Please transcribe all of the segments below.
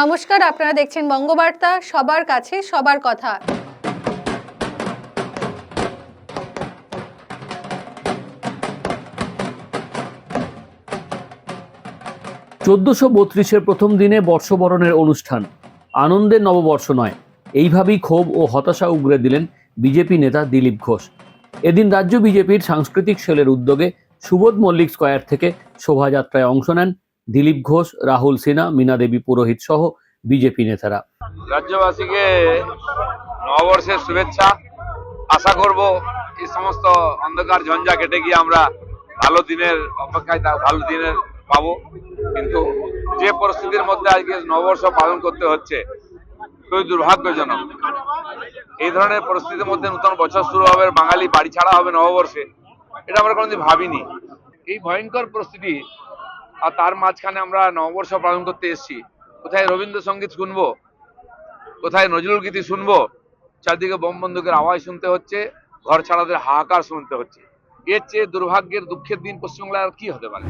নমস্কার, আপনারা দেখছেন বঙ্গবার্তা, সবার কাছে সবার কথা। চোদ্দশো বত্রিশের প্রথম দিনে বর্ষবরণের অনুষ্ঠান। আনন্দের নববর্ষ নয়। এইভাবেই ক্ষোভ ও হতাশা উগরে দিলেন বিজেপি নেতা দিলীপ ঘোষ। এদিন রাজ্য বিজেপির সাংস্কৃতিক সেলের উদ্যোগে সুবোধ মল্লিক স্কয়ার থেকে শোভাযাত্রায় অংশ নেন দিলীপ ঘোষ, রাহুল সিনহা, মীনা দেবী পুরোহিত সহ বিজেপি নেতারা। রাজ্যবাসীকে নববর্ষের শুভেচ্ছা। আশা করব এই সমস্ত অন্ধকার ঝঞ্ঝা কেটে গিয়ে আমরা ভালো দিনের অপেক্ষায় ভালো দিনের পাবো। কিন্তু যে পরিস্থিতির মধ্যে আজকে নববর্ষ পালন করতে হচ্ছে, খুবই দুর্ভাগ্যজনক। এই ধরনের পরিস্থিতির মধ্যে নতুন বছর শুরু হবে, বাঙালি বাড়ি ছাড়া হবে নববর্ষে, এটা আমরা কোনোদিন ভাবিনি। এই ভয়ঙ্কর পরিস্থিতি আর তার মাঝখানে আমরা নববর্ষ পালন করতে এসেছি। কোথায় রবীন্দ্রসঙ্গীত শুনব? কোথায় নজরুল গীতি শুনব? চারদিকে বোম বন্দুকের আওয়াজ শুনতে হচ্ছে, ঘর ছাড়াদের হাহাকার শুনতে হচ্ছে। এর চেয়ে দুর্ভাগ্যের, দুঃখের দিন পশ্চিমবাংলায় আর কি হতে পারে?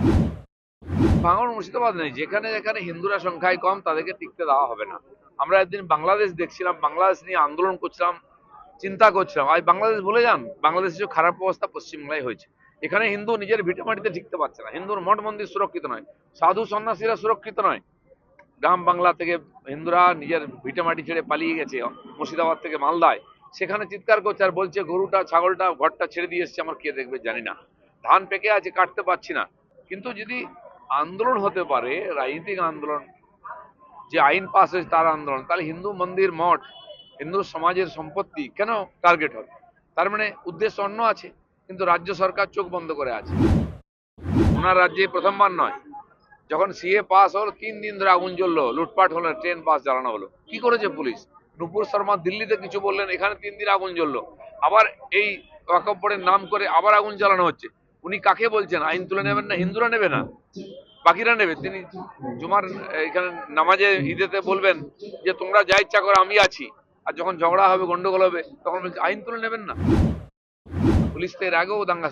ভাঙন মুর্শিদাবাদ নেই। যেখানে যেখানে হিন্দুরা সংখ্যায় কম, তাদেরকে টিকতে দেওয়া হবে না। আমরা একদিন বাংলাদেশ দেখছিলাম, বাংলাদেশ নিয়ে আন্দোলন করছিলাম, চিন্তা করছিলাম। আজ বাংলাদেশ ভুলে যান। বাংলাদেশের খারাপ অবস্থা পশ্চিমবাংলায় হয়েছে। এখানে হিন্দু নিজের ভিটামাটিতে টিকতে পারছে না। হিন্দুর মঠ মন্দির সুরক্ষিত নয়। সাধু সন্ন্যাসীরা সুরক্ষিত নয়। গ্রাম বাংলা থেকে হিন্দুরা নিজের ভিটেমাটি ছেড়ে পালিয়ে গেছে মুর্শিদাবাদ থেকে মালদায়। সেখানে চিৎকার করছে আর বলছে, গরুটা, ছাগলটা, ঘরটা ছেড়ে দিয়ে এসছে, আমার কে দেখবে জানি না। ধান পেকে আছে, কাটতে পারছি না। কিন্তু যদি আন্দোলন হতে পারে, রাজনৈতিক আন্দোলন, যে আইন পাস হয়েছে তার আন্দোলন, তাহলে হিন্দু মন্দির, মঠ, হিন্দু সমাজের সম্পত্তি কেন টার্গেট হবে? তার মানে উদ্দেশ্য অন্য আছে। কিন্তু রাজ্য সরকার চোখ বন্ধ করে আছে। ওনার রাজ্যে প্রথমবার নয়। যখন সিএ পাস হলো, তিন দিন ধরে আগুন জ্বললো, লুটপাট হলো ট্রেন পাস জ্বালানো হলো। কি করেছে পুলিশ? নুপুর শর্মা দিল্লিতে কিছু বললেন, এখানে তিন দিন আগুন জ্বললো। আবার এই ওয়াকফ বোর্ডের নাম করে আবার আগুন জ্বালানো হচ্ছে। উনি কাকে বলছেন? আইন তুলে নেবেন না, হিন্দুরা নেবে না? বাকিরা নেবে। তিনি জুমার এখানে নামাজে ঈদেতে বলবেন যে, তোমরা যা ইচ্ছা করো, আমি আছি। আর যখন ঝগড়া হবে, গন্ডগোল হবে, তখন আইন তুলে নেবেন না? পুলিশ তো এর আগেও দাঙ্গা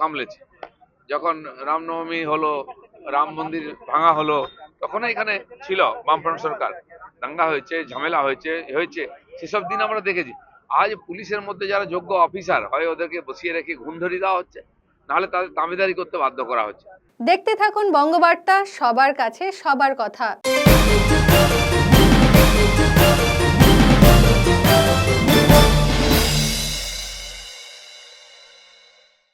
সামলেছে। যখন রামনবমী হলো, রাম মন্দির ভাঙা হলো, তখন এখানে ছিল বামফ্রন্ট সরকার। দাঙ্গা হয়েছে, ঝামেলা হয়েছে হয়েছে, সেসব দিন আমরা দেখেছি। আজ পুলিশের মধ্যে যারা যোগ্য অফিসার, হয় ওদেরকে বসিয়ে রেখে ঘুম ধরিয়ে দেওয়া হচ্ছে, নাহলে তাদের দাবিদারি করতে বাধ্য করা হচ্ছে। দেখতে থাকুন বঙ্গবার্তা, সবার কাছে সবার কথা।